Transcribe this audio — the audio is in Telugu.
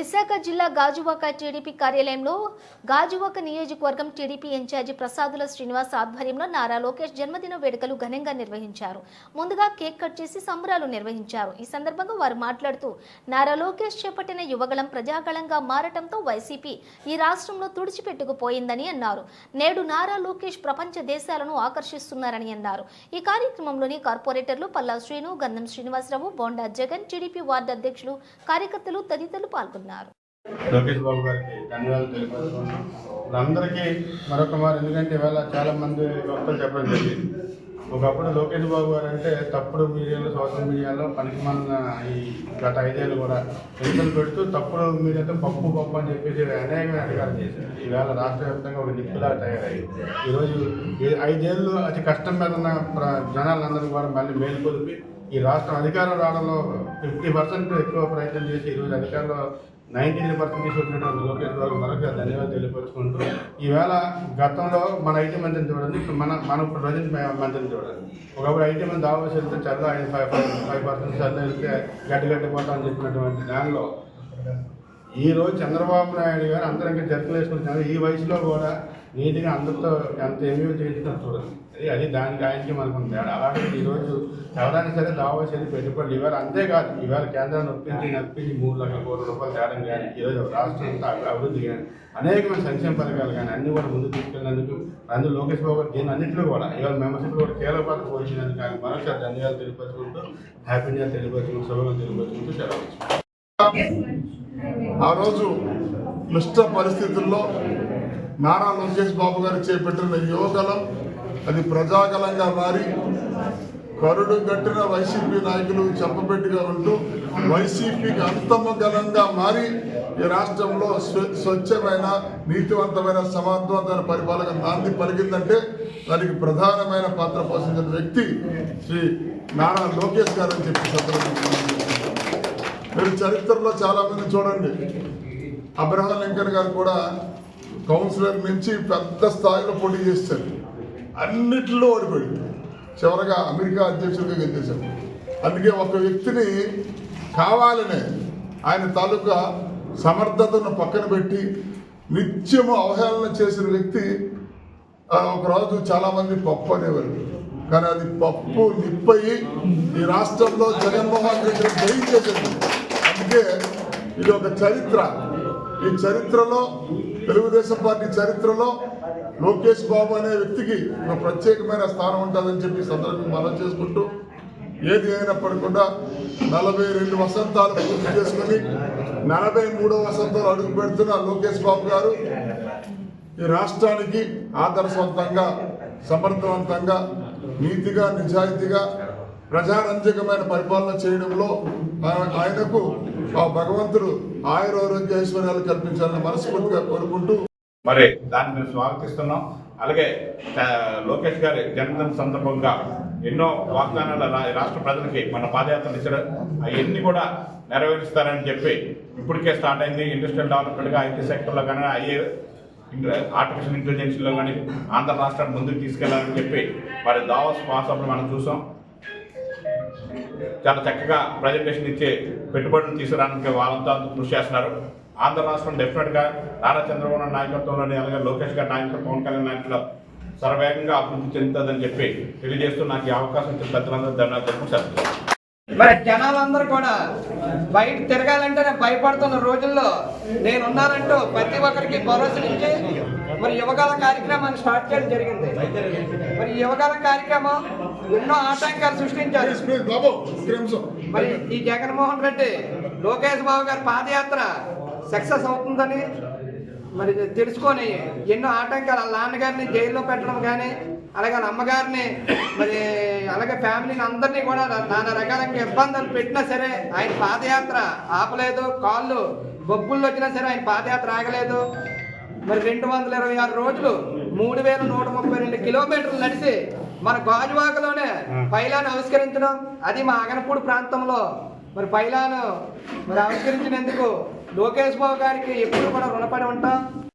విశాఖ జిల్లా గాజువాక టీడీపీ కార్యాలయంలో గాజువాక నియోజకవర్గం టీడీపీ ఇన్ఛార్జి ప్రసాదుల శ్రీనివాస్ ఆధ్వర్యంలో నారా లోకేష్ జన్మదిన వేడుకలు ఘనంగా నిర్వహించారు. ముందుగా కేక్ కట్ చేసి సంబరాలు నిర్వహించారు. ఈ సందర్భంగా వారు మాట్లాడుతూ నారా లోకేష్ చేపట్టిన యువగళం ప్రజాగళంగా మారటంతో వైసీపీ ఈ రాష్ట్రంలో తుడిచిపెట్టుకుపోయిందని అన్నారు. నేడు నారా లోకేష్ ప్రపంచ దేశాలను ఆకర్షిస్తున్నారని అన్నారు. ఈ కార్యక్రమంలోని కార్పొరేటర్లు పల్లా శ్రీను గంధం శ్రీనివాసరావు బోండా జగన్ టీడీపీ వార్డు అధ్యక్షులు కార్యకర్తలు తదితరులు పాల్గొన్నారు. లోకేష్ బాబు గారికి ధన్యవాదాలు తెలియపరుస్తున్నాను. అందరికీ మరొక మారు ఎందుకంటే ఇవాళ చాలా మంది భక్తులు చెప్పడం జరిగింది. ఒకప్పుడు లోకేష్ బాబు గారు అంటే తప్పుడు మీడియాలో సోషల్ మీడియాలో పనికి మన ఈ గత ఐదేళ్ళు కూడా ఎన్నికలు పెడుతూ తప్పుడు మీడియాతో పప్పు పప్పు అని చెప్పేసి అనేకమైన అధికారం చేశారు. ఈవేళ రాష్ట్ర వ్యాప్తంగా ఒక నిప్పులా తయారయ్యి ఈరోజు ఈ ఐదేళ్ళు అతి కష్టం మీద ఉన్న ప్ర- కూడా మళ్ళీ మేలుకొలిపి ఈ రాష్ట్రం అధికారం రావడంలో ఫిఫ్టీ పర్సెంట్ ఎక్కువ ప్రయత్నం చేసి ఈరోజు అధికారంలో నైంటీ త్రీ పర్సెంట్ తీసుకొచ్చినటువంటి లోకేష్ బాబు మరొక ధన్యవాదాలు తెలియపరుచుకుంటూ ఈవేళ గతంలో మన ఐటీ మంత్రిని చూడండి ఇప్పుడు మన మన ఇప్పుడు ప్రజెంట్ మంత్రిని చూడండి. ఒకప్పుడు ఐటీ మంత్రి దావాసి వెళ్తే చదువు ఐదు ఫైవ్ ఫైవ్ పర్సెంట్ చదువు వెళ్తే గట్టి గట్టి పోతామని చెప్పినటువంటి దానిలో ఈ రోజు చంద్రబాబు నాయుడు గారు అందరికీ జర్కలు వేసుకుంటున్నారు ఈ వయసులో కూడా నీట్గా అందరితో ఎంత ఎంజాయ్ చేస్తున్నారు చూడండి. అది అది దానికి ఆయనకి మనకు ఉంది తేడా. అలాగే ఈరోజు ఎవరైనా సరే దావాసి వెళ్ళి పెట్టుబడులు ఇవాళ అంతేకాదు ఇవాళ కేంద్రాన్ని ఒప్పించి నప్పించి మూడు లక్షల కోట్ల రూపాయలు తేడం కానీ ఈరోజు రాష్ట్రం అంతా అభివృద్ధి కానీ అనేకమైన సంక్షేమ పథకాలు కానీ అన్ని కూడా ముందుకు తీసుకెళ్ళినందుకు అందులో లోకేష్ బాబు గారు దీని అన్నింటిలో కూడా ఇవాళ మెంబర్షిప్ కూడా కీలక పాత్ర పోషించినందుకు ఆయన మరొకసారి ధన్యవాదాలు తెలియపరుచుకుంటూ హ్యాపీ న్యూ ఇయర్ తెలియపరుచుకుంటూ శుభంగా తెలియపరుచుకుంటూ సెలవు ఆ రోజు క్లిష్ట పరిస్థితుల్లో నారా లోకేష్ బాబు గారు చేపట్టిన యువకలం అది ప్రజాకలంగా మారి కరుడు గట్టిన వైసీపీ నాయకులు చెప్పబెట్టిగా ఉంటూ వైసీపీకి అంతమగలంగా మారి ఈ రాష్ట్రంలో స్వచ్ఛమైన నీతివంతమైన సమర్థవంతమైన పరిపాలన నాంది పలికిందంటే దానికి ప్రధానమైన పాత్ర పోషించిన వ్యక్తి శ్రీ నారా లోకేష్ గారు అని చెప్పి సందర్భంగా మీరు చరిత్రలో చాలా మంది చూడండి. అబ్రహం లింకన్ గారు కూడా కౌన్సిలర్ నుంచి పెద్ద స్థాయిలో పోటీ చేస్తారు అన్నిట్లో ఓడిపోయాడు. చివరగా అమెరికా అధ్యక్షుడిగా గెలిచేశాడు. అందుకే ఒక వ్యక్తిని కావాలనే ఆయన తాలూకా సమర్థతను పక్కన పెట్టి నిత్యము అవహేళన చేసిన వ్యక్తి ఒకరోజు చాలామంది పప్పు అనేవారు. కానీ అది పప్పు నిప్పయి ఈ రాష్ట్రంలో జగన్మోహన్ రెడ్డి జయించేసింది అందుకే ఇది ఒక చరిత్ర. ఈ చరిత్రలో తెలుగుదేశం పార్టీ చరిత్రలో లోకేష్ బాబు అనే వ్యక్తికి ఒక ప్రత్యేకమైన స్థానం ఉంటుందని చెప్పి సందర్భం సందర్భంగా మనం చేసుకుంటూ ఏది అయినప్పటికీ కూడా నలభై రెండు వసంతాలు పూర్తి చేసుకుని నలభై మూడో వసంతాలు అడుగు పెడుతున్న లోకేష్ బాబు గారు ఈ రాష్ట్రానికి ఆదర్శవంతంగా సమర్థవంతంగా నీతిగా నిజాయితీగా ప్రజారంజకమైన పరిపాలన చేయడంలో ఆయనకు ఆ భగవంతుడు ఆయురారోగ్య ఐశ్వర్యాలు కల్పించాలని మనస్ఫూర్తిగా కోరుకుంటూ మరి దాన్ని మేము స్వాగతిస్తున్నాం. అలాగే లోకేష్ గారి జన్మదిన సందర్భంగా ఎన్నో వాగ్దానాలు రా- రాష్ట్ర ప్రజలకి మన పాదయాత్రలు ఇచ్చారు అవన్నీ కూడా నెరవేరుస్తారని చెప్పి ఇప్పటికే స్టార్ట్ అయింది. ఇండస్ట్రియల్ డెవలప్మెంట్గా ఐటీ సెక్టర్లో కానీ ఐఏ ఆర్టిఫిషియల్ ఇంటెలిజెన్స్లో కానీ ఆంధ్ర రాష్ట్రాన్ని ముందుకు తీసుకెళ్ళాలని చెప్పి మరి దావాస్ మాసంలో మనం చూసాం. చాలా చక్కగా ప్రజెంటేషన్ ఇచ్చే పెట్టుబడులు తీసుకురావడానికి వాళ్ళంతా కృషి చేస్తున్నారు. ఆంధ్ర రాష్ట్రం డెఫినెట్గా నారా చంద్రబాబు నాయకత్వంలోని అలాగే లోకేష్ గారి నాయకత్వం పవన్ కళ్యాణ్ నాయకులు సర్వేగంగా అభివృద్ధి చెందుతుందని చెప్పి తెలియజేస్తూ నాకు ఈ అవకాశం ఇచ్చిన పెద్దలందరూ ధన్యవాదాలు. చెప్తున్నాను మరి జనాలందరూ కూడా బయట తిరగాలంటేనే భయపడుతున్న రోజుల్లో నేనున్నానంటూ ప్రతి ఒక్కరికి భరోసా ఇచ్చి మరి యువకాల కార్యక్రమాన్ని స్టార్ట్ చేయడం జరిగింది మరి యువకాల కార్యక్రమం ఎన్నో ఆటంకాలు సృష్టించారు. మరి ఈ జగన్మోహన్ రెడ్డి లోకేష్ బాబు గారి పాదయాత్ర సక్సెస్ అవుతుందని మరి తెలుసుకొని ఎన్నో ఆటంకాలు వాళ్ళ నాన్నగారిని జైల్లో పెట్టడం కానీ అలాగే వాళ్ళ అమ్మగారిని మరి అలాగే ఫ్యామిలీని అందరినీ కూడా నానా రకాలంగా ఇబ్బందులు పెట్టినా సరే ఆయన పాదయాత్ర ఆపలేదు. కాళ్ళు బొబ్బుల్లో వచ్చినా సరే ఆయన పాదయాత్ర ఆగలేదు. మరి రెండు వందల ఇరవై ఆరు రోజులు మూడు వేల నూట ముప్పై రెండు కిలోమీటర్లు నడిచి మన గాజువాకలోనే పైలాను ఆవిష్కరించడం అది మా అగనపూడి ప్రాంతంలో మరి పైలాను మరి ఆవిష్కరించినందుకు లోకేష్ బాబు గారికి ఎప్పుడు కూడా రుణపడి ఉంటాం.